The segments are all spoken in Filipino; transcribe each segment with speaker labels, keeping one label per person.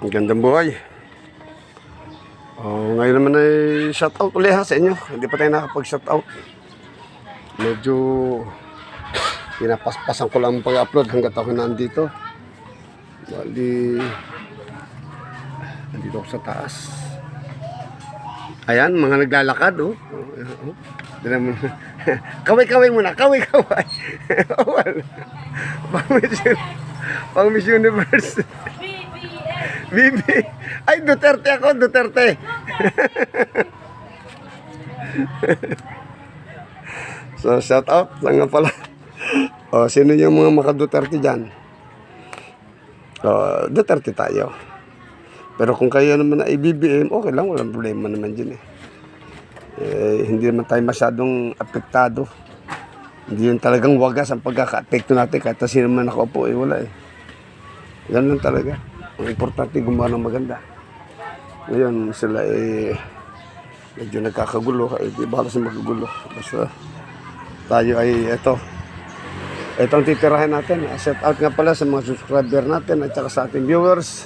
Speaker 1: Ang gandang buhay. Oh, ngayon naman ay shout out ulit ha sa inyo. Hindi pa tayo nakapag shout out. Medyo pinapaspasan ko lang ang pag-upload hanggat ako nandito. Bali, nandito ako sa taas. Ayan, mga naglalakad, oh. oh, oh. Kaway-kaway muna, kaway-kaway. Pang Miss, pang Miss Universe. Bibi. Ay, Duterte ako, Duterte. so, shout out lang nga pala. O, sino yung mga maka Duterte dyan? O, Duterte tayo. Pero kung kayo naman ay BBM, okay lang, walang problema naman dyan eh. Eh, hindi naman tayo masyadong apektado. Hindi yun talagang wagas ang pagkaka-apekto natin kahit na sino man nakaupo eh, wala eh. Yan lang talaga. Ang importante gumawa ng maganda. Ngayon sila eh medyo nagkakagulo. Eh, di bahala sa magkagulo. Basta tayo ay eto. Ito ang titirahin natin. Set out nga pala sa mga subscriber natin at saka sa ating viewers.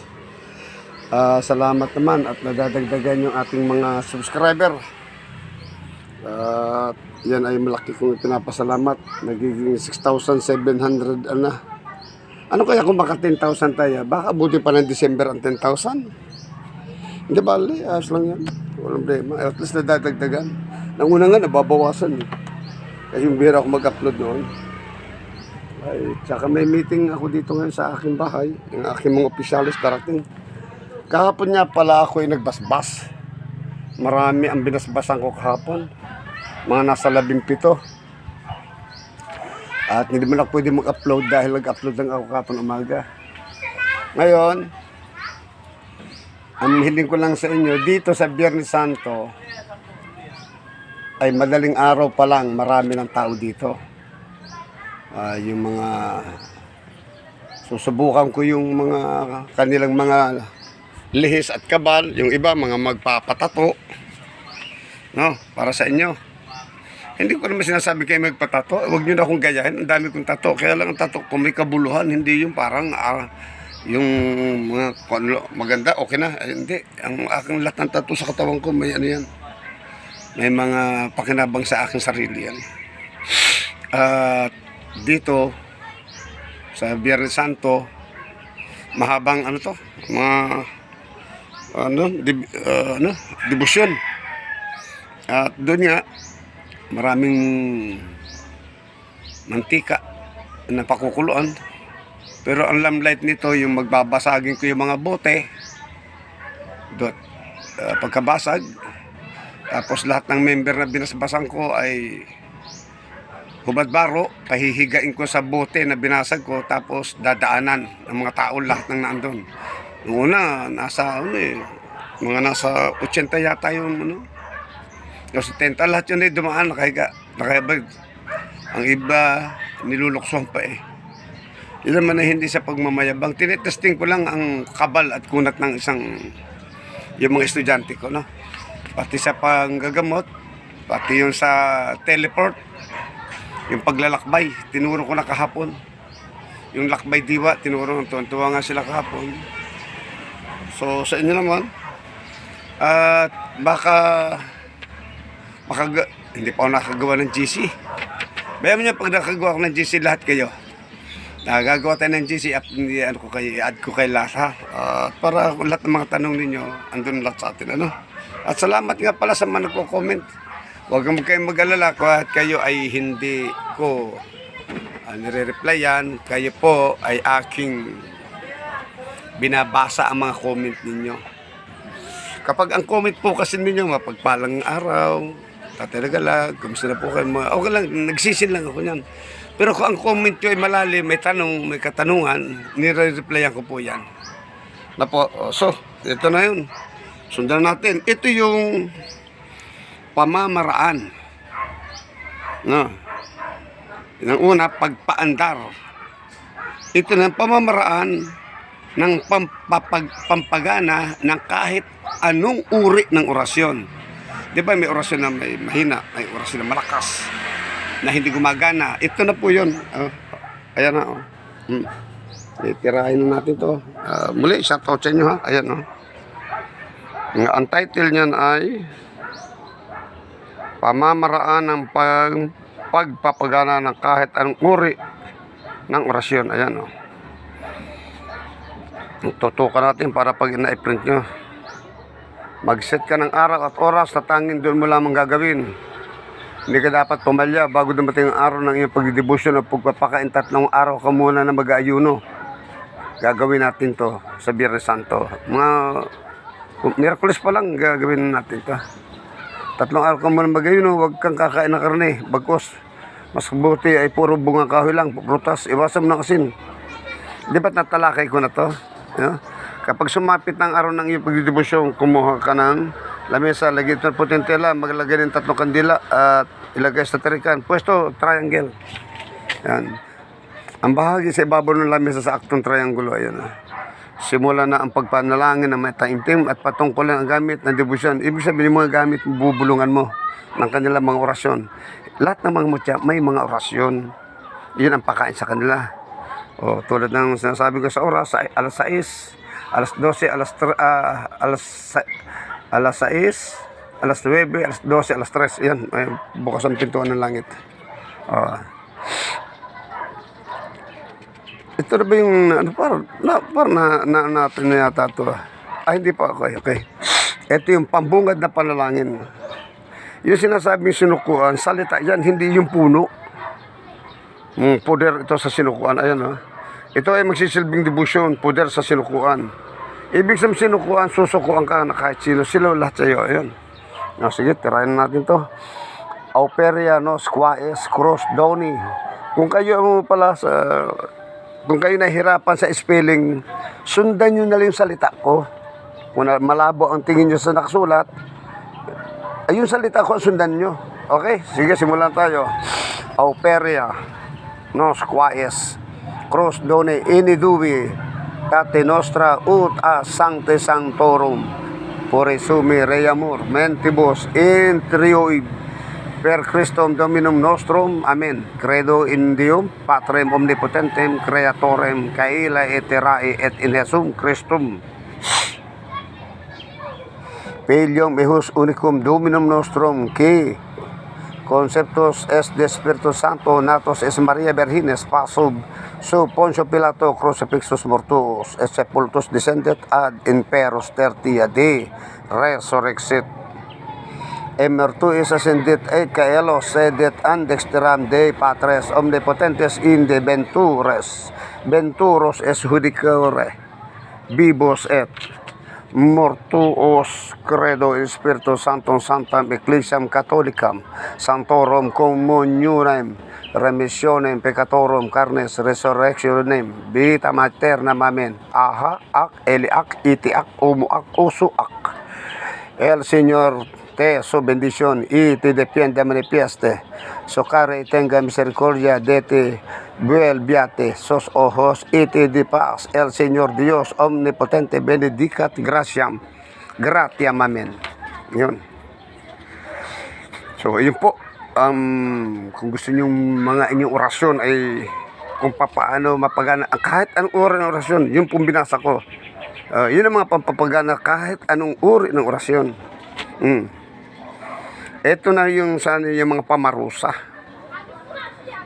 Speaker 1: Ah, salamat naman at nadadagdagan yung ating mga subscriber. At yan ay malaki kong pinapasalamat. Nagiging 6,700 ano. Ano kaya kung baka 10,000 tayo? Baka buti pa ng December ang 10,000. Hindi bali, ayos lang yan. Walang problema. At least nadadagdagan. Nang una nga, nababawasan. Eh. Kasi yung bira ako mag-upload noon. Ay, tsaka may meeting ako dito ngayon sa aking bahay. Yung aking mga opisyalis darating. Kahapon niya pala ako ay nagbasbas. Marami ang binasbasan ko kahapon. Mga nasa labing pito. At hindi mo na pwede mag-upload dahil nag-upload lang ako kahapon umaga. Ngayon, ang hiling ko lang sa inyo, dito sa Biyernes Santo, ay madaling araw pa lang, marami ng tao dito. Ah, yung mga susubukan ko yung mga kanilang mga lihis at kabal, yung iba mga magpapatato. No, para sa inyo. Hindi ko naman sinasabi kayo magpatato. Huwag niyo na akong gayahin. Ang dami kong tato. Kaya lang ang tato ko may kabuluhan. Hindi yung parang ah, yung mga kung ano, maganda. Okay na. Ay, hindi. Ang aking lahat ng tato sa katawan ko may ano yan. May mga pakinabang sa aking sarili yan. At dito sa Biyernes Santo mahabang ano to mga ano, dib, ah, ano debosyon at doon nga maraming mantika na pakukuluan. Pero ang lamplight nito, yung magbabasagin ko yung mga bote, dot, uh, pagkabasag, tapos lahat ng member na binasbasan ko ay hubad baro, pahihigain ko sa bote na binasag ko, tapos dadaanan ng mga tao lahat ng nandun. Noong una, nasa, ano eh, mga nasa 80 yata yung, ano, yung 70 lahat yun ay dumaan, nakahiga, nakaibag. Ang iba, niluluksohan pa eh. Yun naman ay hindi sa pagmamayabang. Tinetesting ko lang ang kabal at kunat ng isang, yung mga estudyante ko, no? Pati sa panggagamot, pati yung sa teleport, yung paglalakbay, tinuro ko na kahapon. Yung lakbay diwa, tinuro ko, tuwa nga sila kahapon. So, sa inyo naman, at baka makaga, hindi pa ako nakagawa ng GC. Bayan mo niya pag nakagawa ko ng GC lahat kayo. Nagagawa tayo ng GC at ano ko kay add ko kay ha. At para lahat ng mga tanong ninyo andun lahat sa atin ano. At salamat nga pala sa mga nagko-comment. Huwag mo kayong mag-alala at kayo ay hindi ko uh, nire-replyan. Kayo po ay aking binabasa ang mga comment ninyo. Kapag ang comment po kasi ninyo mapagpalang araw, tatay nagalag, kumusta na po kayo okay lang, nagsisin lang ako niyan. Pero kung ang comment nyo ay malalim, may tanong, may katanungan, nire-replyan ko po yan. Na po, oh, so, ito na yun. Sundan natin. Ito yung pamamaraan. No. Yung una, pagpaandar. Ito na ang pamamaraan ng pampapag, pampagana ng kahit anong uri ng orasyon. Di ba may orasyon na may mahina, may orasyon na malakas, na hindi gumagana. Ito na po yun. Oh, ayan na. Oh. Hmm. Titirahin na natin to. Ah, muli, shoutout sa inyo ha. Ayan o. Ang ang title niyan ay Pamamaraan ng pag, pagpapagana ng kahit anong uri ng orasyon. Ayan o. Tutukan natin para pag ina-print nyo. Mag-set ka ng araw at oras na tanging doon mo lamang gagawin. Hindi ka dapat pumalya bago dumating ang araw ng iyong pagdidibusyon o pagpapakain tatlong araw ka muna na mag-aayuno. Gagawin natin to sa Biyernes Santo. Mga Miyerkules pa lang gagawin natin to. Tatlong araw ka muna mag-aayuno, huwag kang kakain ng karne. Bagkos, mas buti ay puro bunga kahoy lang, prutas, iwasan mo ng asin. Di ba't natalakay ko na to? No? Kapag sumapit ng araw ng iyong pagdidibusyon, kumuha ka ng lamesa, lagyan ito ng puting tela, maglagay ng tatlong kandila at ilagay sa tarikan. Pwesto, triangle. Yan. Ang bahagi sa ibabaw ng lamesa sa aktong triangulo, ayan. ah. Simula na ang pagpanalangin ng may taimtim at patungkulan ang gamit ng debusyon. Ibig sabihin mga gamit, bubulungan mo ng kanilang mga orasyon. Lahat ng mga mutya, may mga orasyon. Yun ang pakain sa kanila. O, tulad ng sinasabi ko sa oras, sa alas 6, alas 12, alas, ah, alas, alas 6, alas 9, alas 12, alas 3. Yan, may bukas ang pintuan ng langit. O. Ito na ba yung, ano, parang, na, parang na, na, natin na yata ito. ah. Ah, hindi pa, okay, okay. Ito yung pambungad na panalangin. Yung sinasabing sinukuan, salita yan, hindi yung puno. Mm, poder ito sa sinukuan. Ayan ha. Ito ay magsisilbing debusyon, poder sa sinukuan. Ibig sabihin sinukuan, susukuan ka na kahit sino. Sila lahat sa iyo. Ayan. No, sige, tirahin natin to. Auperia, no, Squaes, Cross, Downy. Kung kayo mo pala sa... Kung kayo nahihirapan sa spelling, sundan nyo na lang yung salita ko. Kung malabo ang tingin nyo sa nakasulat, ay yung salita ko sundan nyo. Okay? Sige, simulan tayo. Auperia, nos quaes, cross done iniduvi, tate nostra ut a sancte sanctorum, por sumi reamur, mentibus in trioid, per Christum Dominum nostrum, amen. Credo in Deum, Patrem omnipotentem, creatorem, caela et terrae et in Jesum Christum. Filium ejus unicum Dominum nostrum, qui conceptos es de Espíritu Santo, natos es María Virgines, pasub, su Poncio Pilato, crucifixus mortuus, et sepultus descendet ad imperos tertia de resurrexit. Emertuis ascendit et caelos sedet an dexteram de patres omnipotentes in de ventures, venturos es judicore, vivos et mortuos credo in Spiritu Sanctum Sanctam Ecclesiam Catholicam Sanctorum Communionem remissionem peccatorum carnes resurrectionem vita maternam amen. Aha ak eli ak iti ak umu ak usu ak El Señor te su bendición y te defiende manifieste. Socare y tenga misericordia de ti. Vuelviate sus ojos y te de paz. El Señor Dios omnipotente benedicat gratiam. Gratiam, amen. Yun. So, yun po. Um, kung gusto nyo mga inyong orasyon ay kung papaano mapagana kahit anong uri ng orasyon, yun pong binasa ko. Uh, yun ang mga pampapagana kahit anong uri ng orasyon. Mm. Ito na yung sana yung mga pamarusa.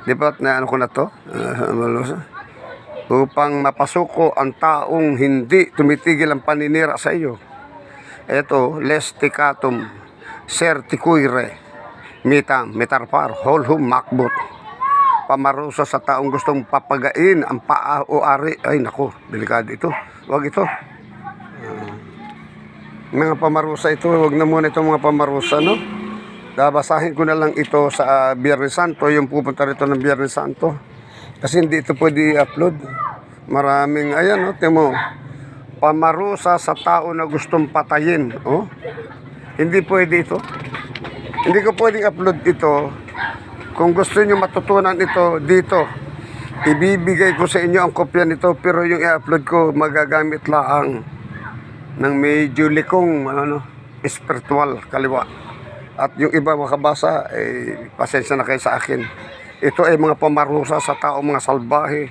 Speaker 1: Di ba na ano ko na to? Uh. Upang mapasuko ang taong hindi tumitigil ang paninira sa iyo. Ito, lesticatum, certicuire, mitam, metarpar, holhum, makbut. Pamarusa sa taong gustong papagain ang paa o ari. Ay, nako, delikado ito. Huwag ito. Mga pamarusa ito, wag na muna itong mga pamarusa, no? Babasahin ko na lang ito sa uh, Biyernes Santo, yung pupunta rito ng Biyernes Santo. Kasi hindi ito pwede i-upload. Maraming, ayan, no, timo. Pamarusa sa tao na gustong patayin, oh. Hindi pwede ito. Hindi ko pwedeng upload ito. Kung gusto niyo matutunan ito dito, ibibigay ko sa inyo ang kopya nito pero yung i-upload ko magagamit lang ng medyo likong ano, spiritual kaliwa. At yung iba makabasa, eh, pasensya na kayo sa akin. Ito ay mga pamarusa sa tao, mga salbahe,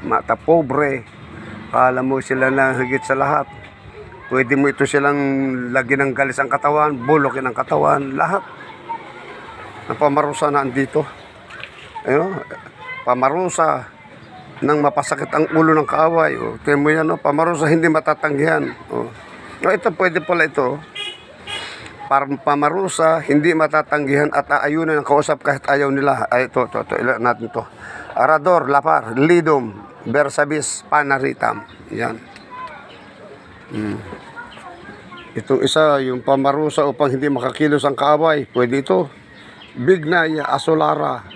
Speaker 1: mata pobre, Kala mo sila na higit sa lahat. Pwede mo ito silang lagyan ng galis ang katawan, bulokin ang katawan, lahat. Na pamarusa na andito. Ayun, pamarusa nang mapasakit ang ulo ng kaaway. O, tingnan mo yan, no? pamarusa hindi matatanggihan. O. O, ito pwede pala ito. Pamarusa, hindi matatanggihan at aayunan ng kausap kahit ayaw nila. Ay, ito, ito, ito, ilan natin to. Arador, Lapar, Lidom, Bersabis, Panaritam. Yan. Hmm. Itong isa, yung pamarusa upang hindi makakilos ang kaaway. Pwede ito. Bignay, Asolara,